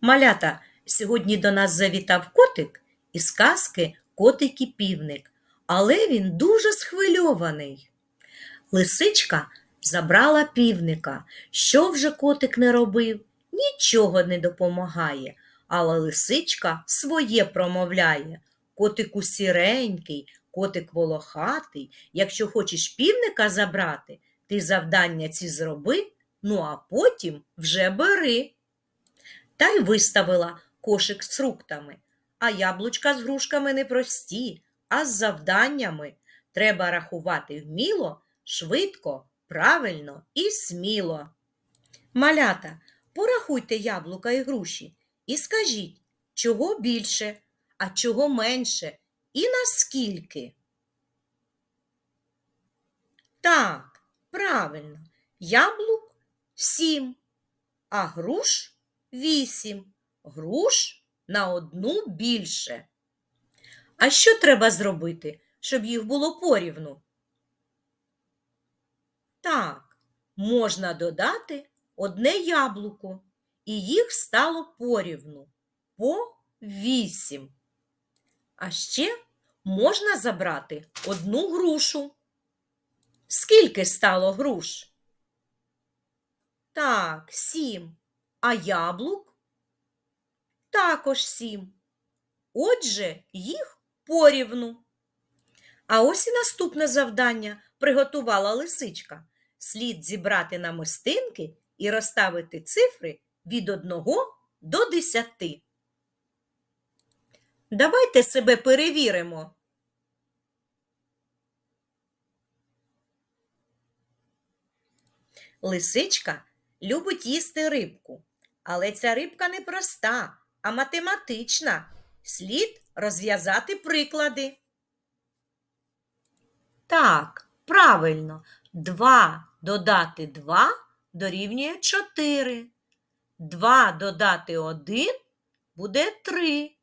Малята, сьогодні до нас завітав котик із казки Котик і півник, але він дуже схвильований. Лисичка забрала півника. Що вже котик не робив, нічого не допомагає, але лисичка своє промовляє. Котику сіренький, котик волохатий. Якщо хочеш півника забрати, ти завдання ці зроби, ну а потім вже бери та й виставила кошик з фруктами. А яблучка з грушками не прості, а з завданнями. Треба рахувати вміло, швидко, правильно і сміло. Малята, порахуйте яблука і груші і скажіть, чого більше, а чого менше і наскільки. Так, правильно, яблук сім, а груш вісім. Груш на одну більше. А що треба зробити, щоб їх було порівну? Так, можна додати одне яблуко, і їх стало порівну по вісім. А ще можна забрати одну грушу. Скільки стало груш? Так, сім. А яблук? Також сім. Отже, їх порівну. А ось і наступне завдання приготувала лисичка. Слід зібрати намистинки і розставити цифри від 1 до 10. Давайте себе перевіримо. Лисичка любить їсти рибку, але ця рибка не проста, а математична. Слід розв'язати приклади. Так, правильно, 2 додати 2 дорівнює 4. 2 додати 1 буде 3.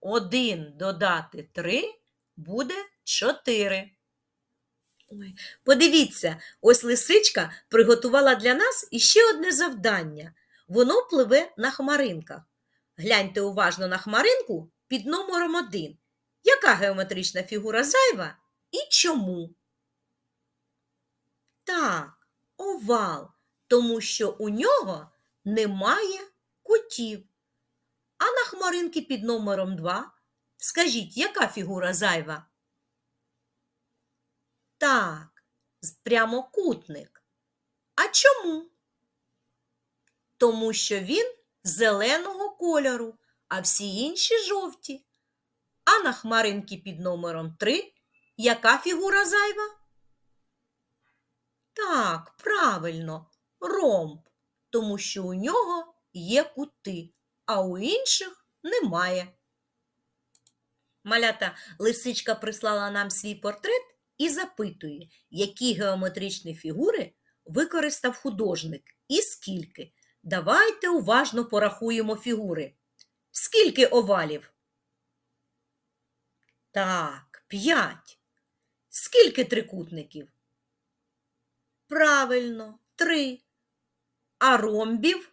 1 додати 3 буде 4. Ой, подивіться, ось лисичка приготувала для нас іще одне завдання. Воно пливе на хмаринках. Гляньте уважно на хмаринку під номером 1. Яка геометрична фігура зайва і чому? Так, овал, тому що у нього немає кутів. А на хмаринки під номером 2 скажіть, яка фігура зайва? Так, прямокутник. А чому? Тому що він зеленого кольору, а всі інші жовті. А на хмаринки під номером 3 яка фігура зайва? Так, правильно, ромб, тому що у нього є кути, а у інших немає. Малята лисичка прислала нам свій портрет і запитує, які геометричні фігури використав художник і скільки. Давайте уважно порахуємо фігури. Скільки овалів? Так, п'ять. Скільки трикутників? Правильно, три. А ромбів?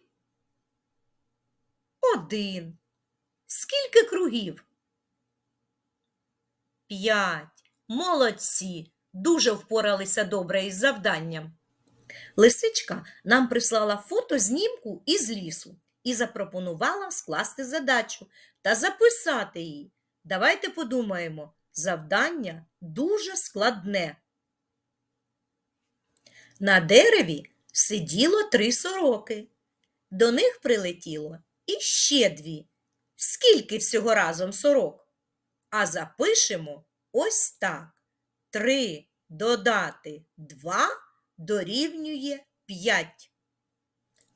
Один. Скільки кругів? П'ять. Молодці. Дуже впоралися добре із завданням. Лисичка нам прислала фото знімку із лісу і запропонувала скласти задачу та записати її. Давайте подумаємо, завдання дуже складне. На дереві сиділо три сороки. До них прилетіло іще дві. Скільки всього разом сорок? А запишемо ось так. Три додати два дорівнює 5.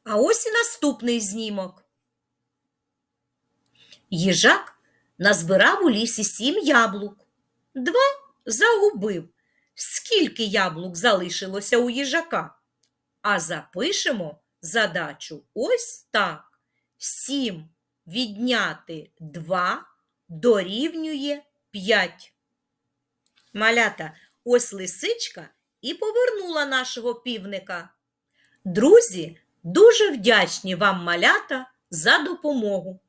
А ось і наступний знімок. Їжак назбирав у лісі сім яблук. Два загубив. Скільки яблук залишилося у їжака? А запишемо задачу ось так. Сім відняти 2 дорівнює 5. Малята, ось лисичка і повернула нашого півника. Друзі, дуже вдячні вам, малята, за допомогу.